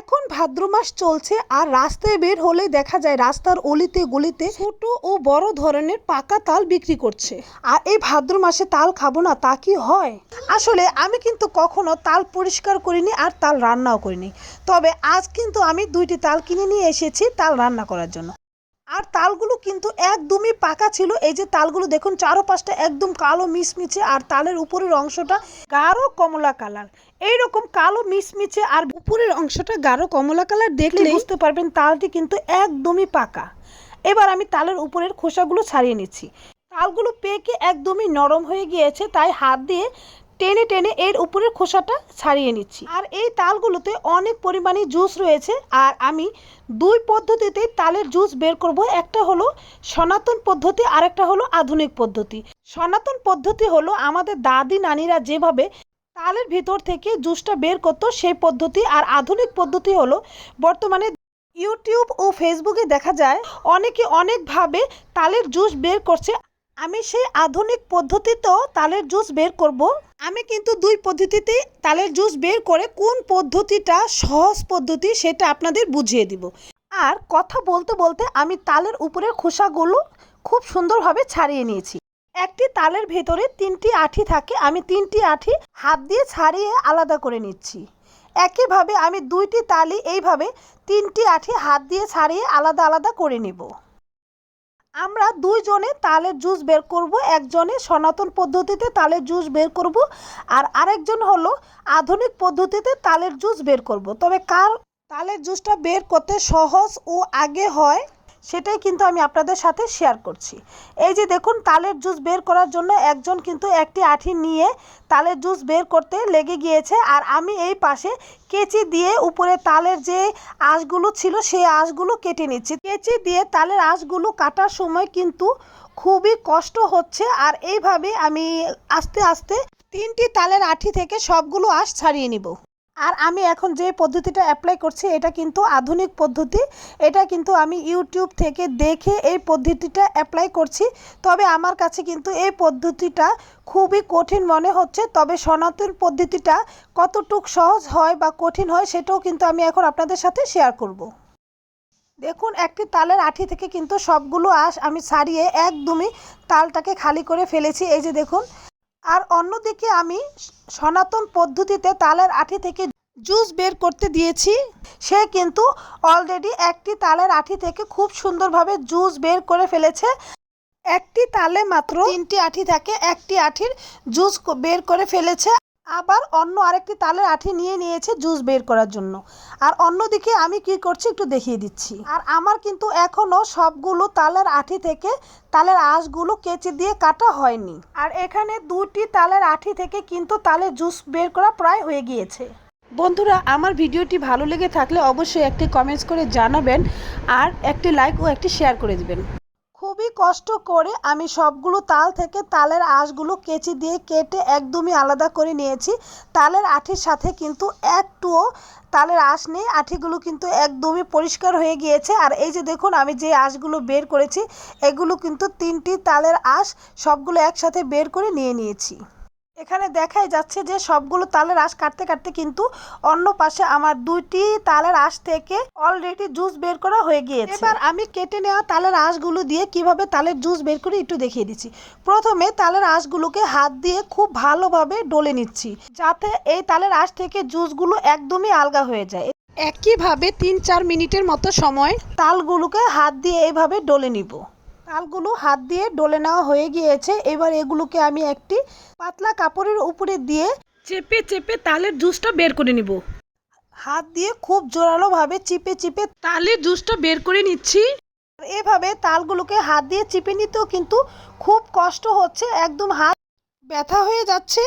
এখন ভাদ্র মাস চলছে আর রাস্তায় বের হলে দেখা যায় রাস্তার অলিতে গলিতে ছোট ও বড় ধরনের পাকা তাল বিক্রি করছে। আর এই ভাদ্র মাসে তাল খাব না, তা কি হয়? আসলে আমি কিন্তু কখনো তাল পরিষ্কার করিনি আর তাল রান্নাও করিনি। তবে আজ কিন্তু আমি দুইটি তাল কিনে নিয়ে এসেছি তাল রান্না করার জন্য। আর তালগুলো কিন্তু একদমই পাকা ছিল। এই যে তালগুলো দেখুন চারোপাশটা একদম কালো মিচমিচে আর তালের উপরের অংশটা গাঢ় কমলা কালার। এইরকম কালো মিশমিছে আর উপরের অংশটা গাঢ় কমলা কালার দেখলে বুঝতে পারবেন তালটি কিন্তু একদমই পাকা। এবার আমি তালের উপরের খোসাগুলো ছাড়িয়ে নিচ্ছি। তালগুলো পেকে একদমই নরম হয়ে গিয়েছে তাই হাত দিয়ে টেনে টেনে এর উপরের খোসাটা ছাড়িয়ে নিচ্ছি। আর এই তালগুলোতে অনেক পরিমাণে জুস রয়েছে। আর আমি দুই পদ্ধতিতে তালের জুস বের করব। একটা হলো সনাতন পদ্ধতি আর একটা হলো আধুনিক পদ্ধতি। সনাতন পদ্ধতি হলো আমাদের দাদি, নানিরা যেভাবে তালের ভিতর থেকে জুসটা বের করতো, সেই পদ্ধতি। আর আধুনিক পদ্ধতি হলো বর্তমানে ইউটিউব ও ফেসবুকে দেখা যায়, অনেকে অনেকভাবে তালের জুস বের করছে। আমি সেই আধুনিক পদ্ধতিতেও তালের জুস বের করব। আমি কিন্তু দুই পদ্ধতিতে তালের জুস বের করে কোন পদ্ধতিটা সহজ পদ্ধতি সেটা আপনাদের বুঝিয়ে দিব। আর কথা বলতে বলতে আমি তালের উপরের খোসাগুলো খুব সুন্দরভাবে ছাড়িয়ে নিয়েছি। একটি তালের ভেতরে তিনটি আঠি থাকে, আমি তিনটি আঠি হাত দিয়ে ছাড়িয়ে আলাদা করে নিচ্ছি। একইভাবে আমি দুইটি তালি এইভাবে তিনটি আঠি হাত দিয়ে ছাড়িয়ে আলাদা আলাদা করে নিব। আমরা দুইজনে তালের জুস বের করব, একজনে সনাতন পদ্ধতিতে তালের জুস বের করব আর আরেকজন হলো আধুনিক পদ্ধতিতে তালের জুস বের করব। তবে কার তালের জুসটা বের করতে সহজ ও আগে হয় সেটাই কিন্তু আমি আপনাদের সাথে শেয়ার করছি। এই যে দেখুন, তালের জুস বের করার জন্য একজন কিন্তু একটি আঠি নিয়ে তালের জুস বের করতে লেগে গিয়েছে। আর আমি এই পাশে কেচি দিয়ে উপরে তালের যে আঁশগুলো ছিল, সেই আঁশগুলো কেটে নিচ্ছি। কেচি দিয়ে তালের আঁশগুলো কাটার সময় কিন্তু খুবই কষ্ট হচ্ছে। আর এইভাবে আমি আস্তে আস্তে তিনটি তালের আঠি থেকে সবগুলো আঁশ ছাড়িয়ে নিব। আর আমি এখন যে পদ্ধতিটা অ্যাপ্লাই করছি, এটা কিন্তু আধুনিক পদ্ধতি। এটা কিন্তু আমি ইউটিউব থেকে দেখে এই পদ্ধতিটা অ্যাপ্লাই করছি। তবে আমার কাছে কিন্তু এই পদ্ধতিটা খুবই কঠিন মনে হচ্ছে। তবে সনাতন পদ্ধতিটা কতটুক সহজ হয় বা কঠিন হয়, সেটাও কিন্তু আমি এখন আপনাদের সাথে শেয়ার করব। দেখুন, একটি তালের আঠি থেকে কিন্তু সবগুলো আঁশ আমি সারিয়ে একদমই তালটাকে খালি করে ফেলেছি। এই যে দেখুন আর অন্যদিকে আমি সনাতন পদ্ধতিতে তালের আঠি থেকে জুস বের করতে দিয়েছি। সে কিন্তু অলরেডি একটি তালের আঠি থেকে খুব সুন্দরভাবে জুস বের করে ফেলেছে। একটি তালে মাত্র তিনটি আঠি থাকে একটি আঠির জুস বের করে ফেলেছে। আবার অন্য আরেকটি তালের আঠি নিয়ে নিয়েছে জুস বের করার জন্য। আর অন্যদিকে আমি কি করছি একটু দেখিয়ে দিচ্ছি। আর আমার কিন্তু এখনও সবগুলো তালের আঠি থেকে তালের আঁশগুলো কেচি দিয়ে কাটা হয়নি। আর এখানে দুটি তালের আঠি থেকে কিন্তু তালের জুস বের করা প্রায় হয়ে গিয়েছে। বন্ধুরা, আমার ভিডিওটি ভালো লেগে থাকলে অবশ্যই একটি কমেন্টস করে জানাবেন আর একটি লাইক ও একটি শেয়ার করে দিবেন। খুবই কষ্ট করে আমি সবগুলো তাল থেকে তালের আঁশগুলো কেচি দিয়ে কেটে একদমই আলাদা করে নিয়েছি। তালের আঠির সাথে কিন্তু একটুও তালের আঁশ নেই, আঠিগুলো কিন্তু একদমই পরিষ্কার হয়ে গিয়েছে। আর এই যে দেখুন, আমি যে আঁশগুলো বের করেছি, এগুলো কিন্তু তিনটি তালের আঁশ, সবগুলো একসাথে বের করে নিয়ে নিয়েছি। এখানে দেখাই যাচ্ছে যে সবগুলো তালের আঁশ কাটতে কাটতে কিন্তু অন্য পাশে আমার দুইটি তালের আঁশ থেকে অলরেডি জুস বের করা হয়ে গিয়েছে। এবার আমি কেটে নেওয়া তালের আঁশগুলো দিয়ে কীভাবে তালের জুস বের করে একটু দেখিয়ে দিচ্ছি। প্রথমে তালের আঁশগুলোকে হাত দিয়ে খুব ভালোভাবে ডলে নিচ্ছি, যাতে এই তালের আঁশ থেকে জুসগুলো একদমই আলগা হয়ে যায়। একইভাবে তিন চার মিনিটের মতো সময় তালগুলোকে হাত দিয়ে এইভাবে ডলে নিব। তালগুলো হাত দিয়ে ডলে নেওয়া হয়ে গিয়েছে। এবার এগুলোকে আমি একটি পাতলা কাপড়ের উপরে দিয়ে চেপে চেপে তালের জুসটা বের করে নিব। হাত দিয়ে খুব জোরালোভাবে চিপে চিপে তালের জুসটা বের করে নিচ্ছি। এভাবে তালগুলোকে হাত দিয়ে চিপে নিতেও কিন্তু খুব কষ্ট হচ্ছে। একদম হাত ব্যথা হয়ে যাচ্ছে।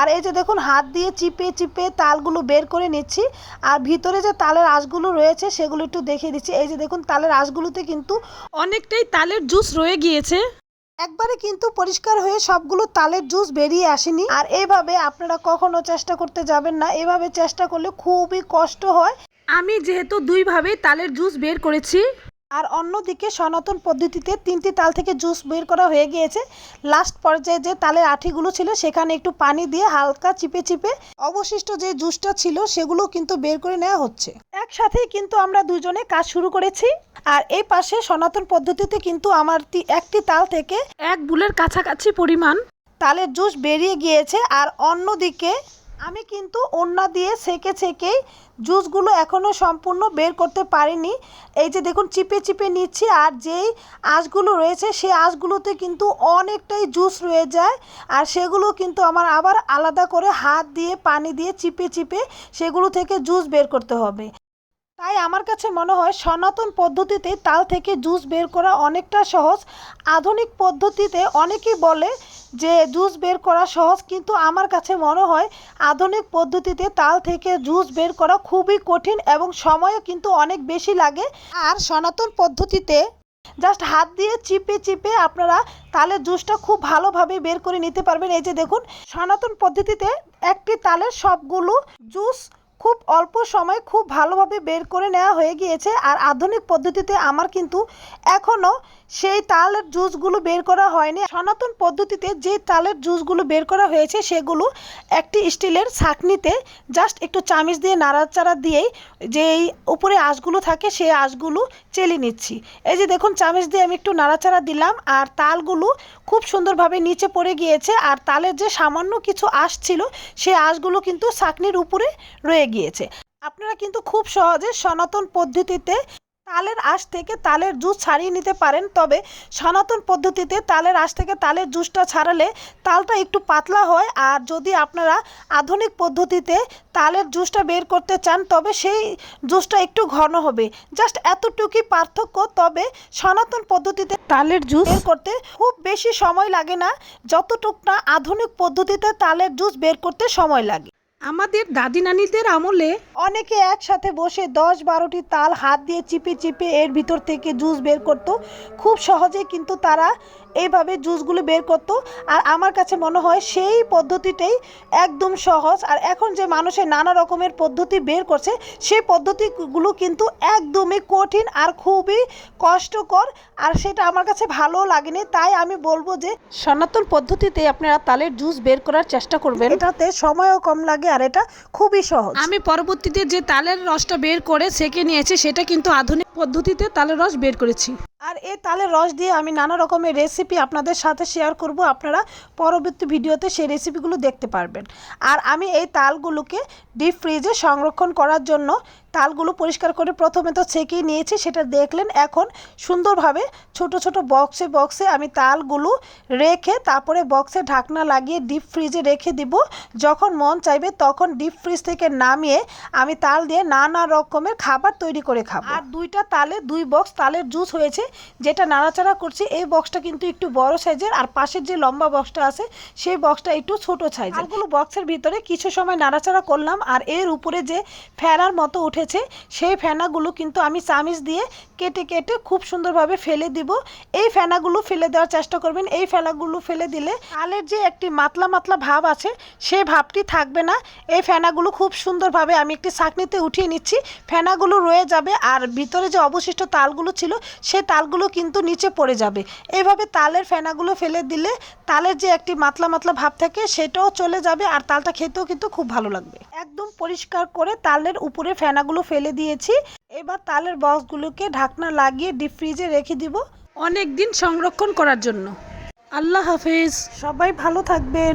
আর এই যে দেখুন, হাত দিয়ে চিপে চিপে তালগুলো বের করে নিচ্ছি। আর ভিতরে যে তালের আঁশগুলো রয়েছে, সেগুলো একটু দেখিয়ে দিচ্ছি। এই যে দেখুন, তালের আঁশগুলোতে কিন্তু অনেকটাই তালের জুস রয়ে গিয়েছে। একবারে কিন্তু পরিষ্কার হয়ে সবগুলো তালের জুস বেরিয়ে আসেনি। আর এভাবে আপনারা কখনো চেষ্টা করতে যাবেন না। এভাবে চেষ্টা করলে খুবই কষ্ট হয়। আমি যেহেতু দুইভাবে তালের জুস বের করেছি। আর অন্যদিকে সনাতন পদ্ধতিতে তিনটি তাল থেকে জুস বের করা হয়ে গিয়েছে। লাস্ট পর্যায়ে যে তালের আঠিগুলো ছিল, সেখানে একটু পানি দিয়ে হালকা চিপে চিপে অবশিষ্ট যে জুসটা ছিল, সেগুলো কিন্তু বের করে নেওয়া হচ্ছে। একসাথেই কিন্তু আমরা দুজনে কাজ শুরু করেছি। আর এই পাশে সনাতন পদ্ধতিতে কিন্তু আমার একটি তাল থেকে এক বুলের কাছাকাছি পরিমাণ তালের জুস বেরিয়ে গিয়েছে। আর অন্যদিকে আমি কিন্তু ওন্না দিয়ে সেকে সেকেই জুসগুলো এখনও সম্পূর্ণ বের করতে পারিনি। এই যে দেখুন, চিপে চিপে নিচ্ছি আর যেই আঁশগুলো রয়েছে, সেই আঁশগুলোতে কিন্তু অনেকটাই জুস রয়ে যায় আর সেগুলো কিন্তু আমার আবার আলাদা করে হাত দিয়ে, পানি দিয়ে চিপে চিপে সেগুলো থেকে জুস বের করতে হবে। তাই আমার কাছে মনে হয় সনাতন পদ্ধতিতে তাল থেকে জুস বের করা অনেকটা সহজ। আধুনিক পদ্ধতিতে অনেকেই বলে যে জুস বের করা সহজ, কিন্তু আমার কাছে মনে হয় আধুনিক পদ্ধতিতে তাল থেকে জুস বের করা খুবই কঠিন এবং সময়ও কিন্তু অনেক বেশি লাগে। আর সনাতন পদ্ধতিতে জাস্ট হাত দিয়ে চিপে চিপে আপনারা তালের জুসটা খুব ভালোভাবে বের করে নিতে পারবেন। এই যে দেখুন, সনাতন পদ্ধতিতে একটি তালের সবগুলো জুস খুব অল্প সময় খুব ভালোভাবে বের করে নেওয়া হয়ে গিয়েছে আর আধুনিক পদ্ধতিতে আমার কিন্তু এখনও সেই তালের জুসগুলো বের করা হয়নি। সনাতন পদ্ধতিতে যে তালের জুসগুলো বের করা হয়েছে সেগুলো একটি স্টিলের ছাঁকনিতে জাস্ট একটু চামিচ দিয়ে নাড়াচাড়া দিয়েই যেই উপরে আঁশগুলো থাকে সেই আঁশগুলো চেলে নিচ্ছি। এই যে দেখুন, চামচ দিয়ে আমি একটু নাড়াচাড়া দিলাম আর তালগুলো খুব সুন্দরভাবে নিচে পড়ে গিয়েছে আর তালের যে সামান্য কিছু আঁশ ছিল, সেই আঁশগুলো কিন্তু ছাঁকনির উপরে রয়ে গিয়েছে। আপনারা কিন্তু খুব সহজে সনাতন পদ্ধতিতে তালের আঁশ থেকে তালের জুস ছাড়িয়ে নিতে পারেন, তবে সনাতন পদ্ধতিতে তালের আঁশ থেকে তালের জুসটা ছাড়ালে তালটা একটু পাতলা হয়। আর যদি আপনারা আধুনিক পদ্ধতিতে তালের জুসটা বের করতে চান, তবে সেই জুসটা একটু ঘন হবে। জাস্ট এতটুকুই পার্থক্য, তবে সনাতন পদ্ধতিতে তালের জুস বের করতে খুব বেশি সময় লাগে না। যতটুক না আধুনিক পদ্ধতিতে তালের জুস বের করতে সময় লাগে। আমাদের দাদি নানিদের আমলে অনেকে একসাথে বসে দশ বারোটি তাল হাত দিয়ে চিপে চিপে এর ভিতর থেকে জুস বের করতো। খুব সহজে কিন্তু তারা এইভাবে জুসগুলো বের করতো। আর আমার কাছে মনে হয় সেই পদ্ধতিটাই একদম সহজ। আর এখন যে মানুষের নানা রকমের পদ্ধতি বের করছে সেই পদ্ধতিগুলো কিন্তু একদমই কঠিন আর খুবই কষ্টকর। আর সেটা আমার কাছে ভালো লাগেনি। তাই আমি বলব যে সনাতন পদ্ধতিতে আপনারা তালের জুস বের করার চেষ্টা করবেন। এটাতে সময়ও কম লাগে আর এটা খুবই সহজ। আমি পরবর্তীতে যে তালের রসটা বের করে সেকে নিয়েছি সেটা কিন্তু আধুনিক পদ্ধতিতে তালের রস বের করেছি। আর এই তালের রস দিয়ে আমি নানা রকমের রেসিপি আপনাদের সাথে শেয়ার করব। আপনারা পরবর্তী ভিডিওতে সেই রেসিপিগুলো দেখতে পারবেন। আর আমি এই তালগুলোকে ডিপ ফ্রিজে সংরক্ষণ করার জন্য তালগুলো পরিষ্কার করে প্রথমে তো ছেঁকেই নিয়েছি সেটা দেখলেন। এখন সুন্দরভাবে ছোট ছোট বক্সে বক্সে আমি তালগুলো রেখে তারপরে বক্সে ঢাকনা লাগিয়ে ডিপ ফ্রিজে রেখে দিব। যখন মন চাইবে তখন ডিপ ফ্রিজ থেকে নামিয়ে আমি তাল দিয়ে নানা রকমের খাবার তৈরি করে খাব। আর দুইটা তালে দুই বক্স তালের জুস হয়েছে যেটা নাড়াচাড়া করছি। এই বক্সটা কিন্তু একটু বড় সাইজের আর পাশের যে লম্বা বক্সটা আছে সেই বক্সটা একটু ছোট সাইজের। তালগুলো বক্সের ভিতরে কিছু সময় নাড়াচাড়া করলাম আর এর উপরে যে ফেরার মতো উঠেছে, সেই ফেনাগুলো কিন্তু আমি চামিচ দিয়ে কেটে কেটে খুব সুন্দরভাবে ফেলে দিব। এই ফেনাগুলো ফেলে দেওয়ার চেষ্টা করবেন। এই ফেনাগুলো ফেলে দিলে তালের যে একটি মাতলা মাতলা ভাব আছে সেই ভাবটি থাকবে না। এই ফেনাগুলো খুব সুন্দরভাবে আমি একটি ছাঁকনিতে উঠিয়ে নিচ্ছি। ফেনাগুলো রয়ে যাবে আর ভিতরে যে অবশিষ্ট তালগুলো ছিল, সে তালগুলো কিন্তু নিচে পড়ে যাবে। এইভাবে তালের ফেনাগুলো ফেলে দিলে তালের যে একটি মাতলা মাতলা ভাব থাকে, সেটাও চলে যাবে আর তালটা খেতেও কিন্তু খুব ভালো লাগবে। একদম পরিষ্কার করে তালের উপরে ফেনাগুলো ফেলে দিয়েছি। এবার তালের বক্সগুলোকে ঢাকনা লাগিয়ে ডিপ ফ্রিজে রেখে দিব। অনেক দিন সংরক্ষণ করার জন্য। আল্লাহ হাফেজ। সবাই ভালো থাকবেন।